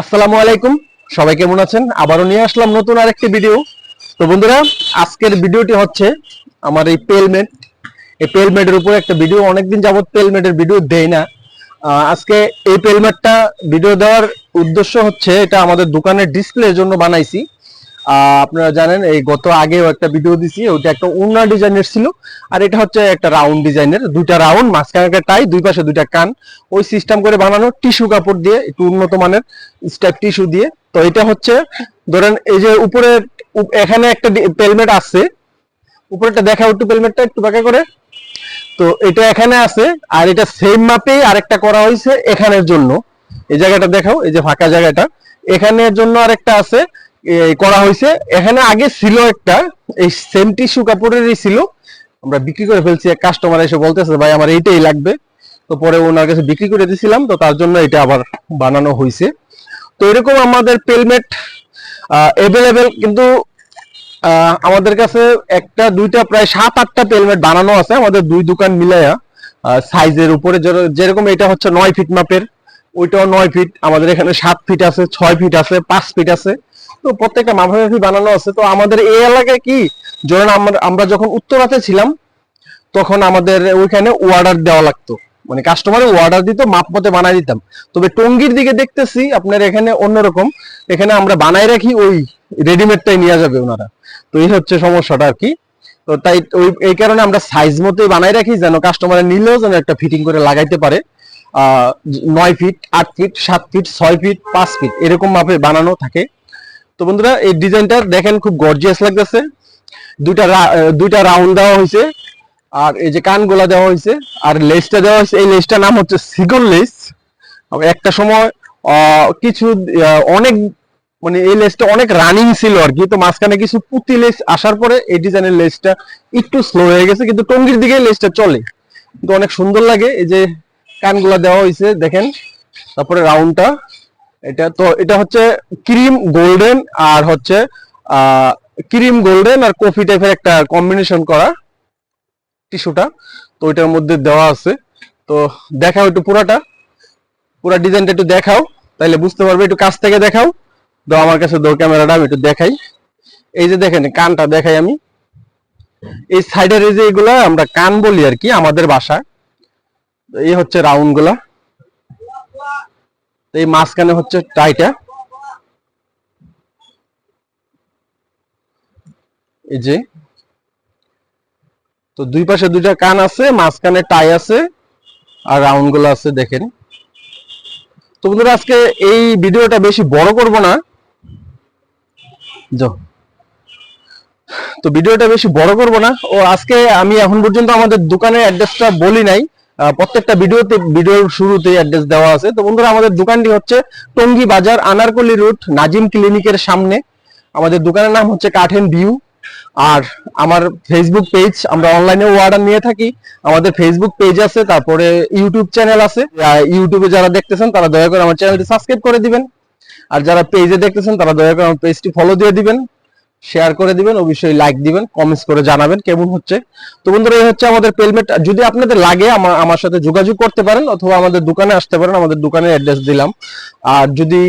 আসসালামু আলাইকুম। সবাই কেমন আছেন? আবারও নিয়ে আসলাম নতুন আরেকটি ভিডিও। তো বন্ধুরা, আজকের ভিডিওটি হচ্ছে আমার এই পেলমেট এই পেলমেটের উপর একটা ভিডিও, অনেকদিন যাবৎ পেলমেটের ভিডিও দেয় না। আজকে এই পেলমেটটা ভিডিও দেওয়ার উদ্দেশ্য হচ্ছে এটা আমাদের দোকানের ডিসপ্লের জন্য বানাইছি। আপনারা জানেন, এই গত আগেও একটা ভিডিও দিছি, ওইটা একটা উন্না ডিজাইনের ছিল, আর এটা হচ্ছে একটা রাউন্ড ডিজাইনের, দুইটা রাউন্ড মাঝখানে একটা টাই দুই পাশে দুইটা কান। ওই সিস্টেম করে বানানো টিস্যু কাপড় দিয়ে, একটু উন্নত মানের স্টেপ টিস্যু দিয়ে। তো এটা হচ্ছে, ধরেন এই যে উপরে এখানে একটা পেলমেট আছে উপরেটা দেখা একটু পেলমেটটা একটু বাঁকা করে। তো এটা এখানে আছে, আর এটা সেম মাপেই আরেকটা করা হয়েছে এখানের জন্য। এই জায়গাটা দেখাও, এই যে ফাঁকা জায়গাটা। এখানের জন্য আরেকটা আছে করা হয়েছে। এখানে আগে ছিল একটা, এই সেম টিস্যু কাপড়েরই ছিল। আমরা বিক্রি করে ফেলছি, এক কাস্টমার এসে বলতেছে, ভাই, আমার এইটাই লাগবে। তো পরে ওনার কাছে বিক্রি করে দিছিলাম, তো তার জন্য এটা আবার বানানো হয়েছে। তো এরকম আমাদের পেলমেট অ্যাভেলেবেল কিন্তু আমাদের কাছে একটা, দুইটা, প্রায় সাত, আটটা পেলমেট বানানো আছে, আমাদের দুই দোকান মিলাইয়া সাইজের উপরে যেরকম এটা হচ্ছে নয় ফিট মাপের, ওইটাও নয় ফিট আমাদের এখানে সাত ফিট আছে, ছয় ফিট আছে, পাঁচ ফিট আছে। তো প্রত্যেকটা মাপামাপি বানানো আছে। তো আমাদের এই এলাকায় কি, ধরেন আমরা আমরা যখন উত্তরাতে ছিলাম, তখন আমাদের ওইখানে অর্ডার দেওয়া লাগতো। মানে কাস্টমারে অর্ডার দিত মাপ মতে বানাই দিতাম। তবে টঙ্গির দিকে দেখতেছি, আপনার এখানে অন্যরকম। এখানে আমরা বানাই রাখি ওই রেডিমেডটাই নিয়ে যাবে ওনারা। তো এই হচ্ছে সমস্যাটা আর কি। তো তাই ওই, এই কারণে আমরা সাইজ মতোই বানাই রাখি, যেন কাস্টমারে নিলেও যেন একটা ফিটিং করে লাগাইতে পারে। আহ, নয় ফিট আট ফিট সাত ফিট ছয় ফিট পাঁচ ফিট এরকম মাপে বানানো থাকে। তো বন্ধুরা, এই ডিজাইনটা দেখেন খুব গর্জিয়াস লাগতেছে। দুইটা দুইটা রাউন্ড দেওয়া হয়েছে, আর এই যে কানগুলা দেওয়া হয়েছে, আর লেসটা দেওয়া হয়েছে। এই লেসটার নাম হচ্ছে সিগল লেস একটা সময় কিছু অনেক মানে এই লেসটা অনেক রানিং ছিল আর কি। তো মাঝখানে কিছু পুঁতি লেস আসার পরে এই ডিজাইনের লেসটা একটু স্লো হয়ে গেছে, কিন্তু টঙ্গির দিকে লেসটা চলে। কিন্তু অনেক সুন্দর লাগে। এই যে কানগুলা দেওয়া হয়েছে, দেখেন। তারপরে রাউন্ডটা এটা তো, এটা হচ্ছে ক্রিম গোল্ডেন আর হচ্ছে ক্রিম গোল্ডেন আর কফি টাইপের একটা কম্বিনেশন করা টিস্যুটা। তো ওইটার মধ্যে দেওয়া আছে। তো দেখাও একটু পুরাটা। পুরা ডিজাইনটা একটু দেখাও। তাইলে বুঝতে পারবে, একটু কাছ থেকে দেখাও। দাও আমার কাছে দো ক্যামেরাটা, আমি একটু দেখাই। এই যে দেখেন, কানটা দেখাই আমি। এই সাইডের এই যে এগুলা আমরা কান বলি আর কি, আমাদের বাসা। এই হচ্ছে রাউন্ডগুলা তো এই মাঝখানে হচ্ছে টাইটা। এই যে। তো দুই পাশে দুইটা কান আছে, মাঝখানে টাই আছে, আর রাউন্ডগুলো আছে, দেখেন। তো বন্ধুরা, আজকে এই ভিডিওটা বেশি বড় করব না। তো ভিডিওটা বেশি বড় করব না। ও, আজকে আমি এখন পর্যন্ত আমাদের দোকানের অ্যাড্রেসটা বলি নাই। প্রত্যেকটা ভিডিওতে, ভিডিওর শুরুতে অ্যাড্রেস দেওয়া আছে। তো বন্ধুরা, আমাদের দোকানটি হচ্ছে টঙ্গী বাজার, আনারকলি রুট নাজিম ক্লিনিকের সামনে। আমাদের দোকানের নাম হচ্ছে কাঠেন ভিউ। আর আমার ফেসবুক পেজ আমরা অনলাইনে অর্ডার নিয়ে থাকি। আমাদের ফেসবুক পেজ আছে, তারপরে ইউটিউব চ্যানেল আছে। ইউটিউবে যারা দেখতেছেন, তারা দয়া করে আমার চ্যানেলটি সাবস্ক্রাইব করে দিবেন। আর যারা পেজে দেখতেছেন, তারা দয়া করে আমার পেজটি ফলো দিয়ে দিবেন। শেয়ার করে দিবেন, অবশ্যই লাইক দিবেন কমেন্টস করে জানাবেন কেমন হচ্ছে। তো বন্ধুরা, এই হচ্ছে আমাদের পেলমেট যদি আপনাদের লাগে, আমার আমার সাথে যোগাযোগ করতে পারেন অথবা আমাদের দোকানে আসতে পারেন, আমাদের দোকানের অ্যাড্রেস দিলাম। আর যদি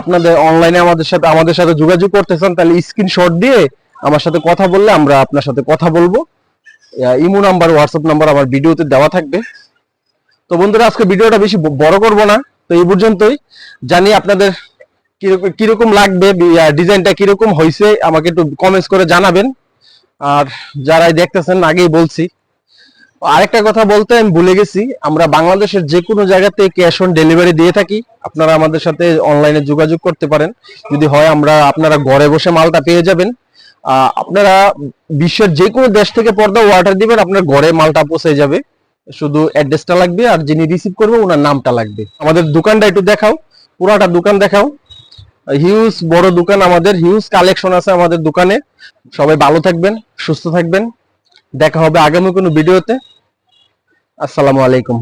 আপনাদের অনলাইনে আমাদের সাথে আমাদের সাথে যোগাযোগ করতে চান, তাহলে স্ক্রিনশট দিয়ে আমার সাথে কথা বললে আমরা আপনার সাথে কথা বলব। ইমো নাম্বার হোয়াটসঅ্যাপ নাম্বার আমার ভিডিওতে দেওয়া থাকবে। তো বন্ধুরা, আজকে ভিডিওটা বেশি বড় করব না। তো এই পর্যন্তই। জানি আপনাদের কীরকম লাগবে ডিজাইনটা কীরকম হয়েছে আমাকে একটু কমেন্টস করে জানাবেন। আর যারাই দেখতেছেন, আগেই বলছি। আরেকটা কথা বলতে আমি ভুলে গেছি, আমরা বাংলাদেশের যে কোনো জায়গাতে ক্যাশ অন ডেলিভারি দিয়ে থাকি। আপনারা আমাদের সাথে অনলাইনে যোগাযোগ করতে পারেন। যদি হয়, আমরা আপনারা ঘরে বসে মালটা পেয়ে যাবেন। আপনারা বিশ্বের যে কোনো দেশ থেকে পর্দা অর্ডার দিবেন, আপনার ঘরে মালটা পৌঁছে যাবে। শুধু অ্যাড্রেসটা লাগবে, আর যিনি রিসিভ করবে, ওনার নামটা লাগবে। আমাদের দোকানটা একটু দেখাও, পুরাটা দোকান দেখাও। হিউজ বড় দোকান আমাদের হিউজ কালেকশন আছে আমাদের দোকানে। সবাই ভালো থাকবেন, সুস্থ থাকবেন। দেখা হবে আগামী কোনো ভিডিওতে আসসালামু আলাইকুম।